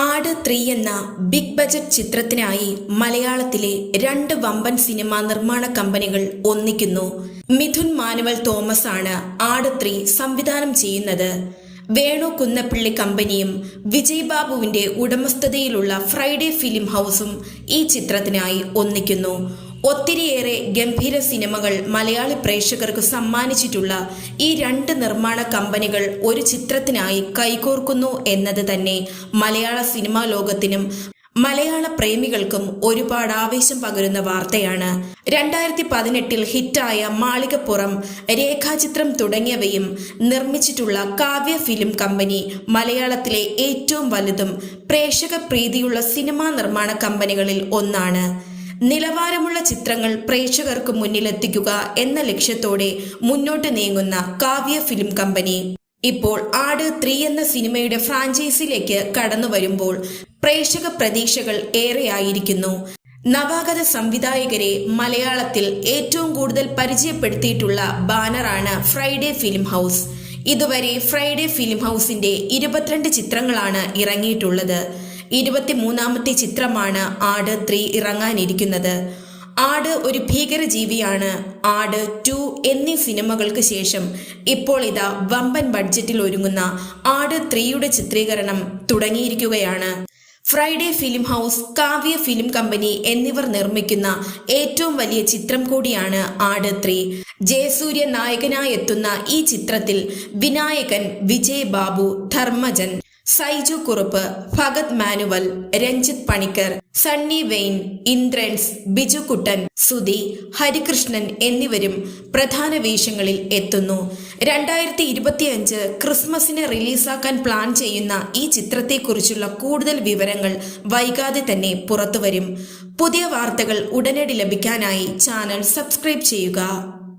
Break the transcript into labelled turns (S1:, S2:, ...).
S1: ആട് ത്രീ എന്ന big budget ചിത്രത്തിനായി മലയാളത്തിലെ രണ്ട് വമ്പൻ സിനിമാ നിർമ്മാണ കമ്പനികൾ ഒന്നിക്കുന്നു. മിഥുൻ മാനുവൽ തോമസ് ആണ് ആട് ത്രീ സംവിധാനം ചെയ്യുന്നത്. വേണു കുന്നപ്പിള്ളി കമ്പനിയും വിജയ് ബാബുവിന്റെ ഉടമസ്ഥതയിലുള്ള ഫ്രൈഡേ ഫിലിം ഹൗസും ഈ ചിത്രത്തിനായി ഒന്നിക്കുന്നു. ഒത്തിരിയേറെ ഗംഭീര സിനിമകൾ മലയാളി പ്രേക്ഷകർക്ക് സമ്മാനിച്ചിട്ടുള്ള ഈ രണ്ട് നിർമ്മാണ കമ്പനികൾ ഒരു ചിത്രത്തിനായി കൈകോർക്കുന്നു എന്നത് തന്നെ മലയാള സിനിമാ ലോകത്തിനും മലയാള പ്രേമികൾക്കും ഒരുപാട് ആവേശം പകരുന്ന വാർത്തയാണ്. രണ്ടായിരത്തി പതിനെട്ടിൽ ഹിറ്റായ മാളികപ്പുറം രേഖാചിത്രം തുടങ്ങിയവയും നിർമ്മിച്ചിട്ടുള്ള കാവ്യ ഫിലിം കമ്പനി മലയാളത്തിലെ ഏറ്റവും വലുതും പ്രേക്ഷക പ്രീതിയുള്ള സിനിമാ നിർമ്മാണ കമ്പനികളിൽ ഒന്നാണ്. നിലവാരമുള്ള ചിത്രങ്ങൾ പ്രേക്ഷകർക്ക് മുന്നിലെത്തിക്കുക എന്ന ലക്ഷ്യത്തോടെ മുന്നോട്ട് നീങ്ങുന്ന കാവ്യ ഫിലിം കമ്പനി. ഇപ്പോൾ ആട് ത്രീ എന്ന സിനിമയുടെ ഫ്രാഞ്ചൈസിയിലേക്ക് കടന്നു വരുമ്പോൾ പ്രേക്ഷക പ്രതീക്ഷകൾ ഏറെയായിരിക്കുന്നു. നവാഗത സംവിധായകരെ മലയാളത്തിൽ ഏറ്റവും കൂടുതൽ പരിചയപ്പെടുത്തിയിട്ടുള്ള ബാനറാണ് ഫ്രൈഡേ ഫിലിം ഹൗസ്. ഇതുവരെ ഫ്രൈഡേ ഫിലിം ഹൗസിന്റെ ഇരുപത്തിരണ്ട് ചിത്രങ്ങളാണ് ഇറങ്ങിയിട്ടുള്ളത്. ഇരുപത്തിമൂന്നാമത്തെ ചിത്രമാണ് ആട് ത്രീ ഇറങ്ങാനിരിക്കുന്നത്. ആട് ഒരു ഭീകരജീവിയാണ്. ആട് ടു എന്നീ സിനിമകൾക്ക് ശേഷം ഇപ്പോൾ ഇതാ വമ്പൻ ബഡ്ജറ്റിൽ ഒരുങ്ങുന്ന ആട് ത്രീയുടെ ചിത്രീകരണം തുടങ്ങിയിരിക്കുകയാണ്. Friday film house Kavya film company എന്നിവർ നിർമ്മിക്കുന്ന ഏറ്റവും വലിയ ചിത്രം കൂടിയാണ് ആട് ത്രീ. ജയസൂര്യ നായകനായെത്തുന്ന ഈ ചിത്രത്തിൽ വിനായകൻ വിജയ് ബാബു ധർമ്മജൻ സൈജു കുറുപ്പ് ഭഗത് മാനുവൽ രഞ്ജിത്ത് പണിക്കർ സണ്ണി വെയിൻ ഇന്ദ്രൻസ് ബിജു കുട്ടൻ സുധി ഹരികൃഷ്ണൻ എന്നിവരും പ്രധാന വേഷങ്ങളിൽ എത്തുന്നു. രണ്ടായിരത്തി ഇരുപത്തിയഞ്ച് ക്രിസ്മസിന് റിലീസാക്കാൻ പ്ലാൻ ചെയ്യുന്ന ഈ ചിത്രത്തെക്കുറിച്ചുള്ള കൂടുതൽ വിവരങ്ങൾ വൈകാതെ തന്നെ പുറത്തുവരും. പുതിയ വാർത്തകൾ ഉടനടി ലഭിക്കാനായി ചാനൽ സബ്സ്ക്രൈബ് ചെയ്യുക.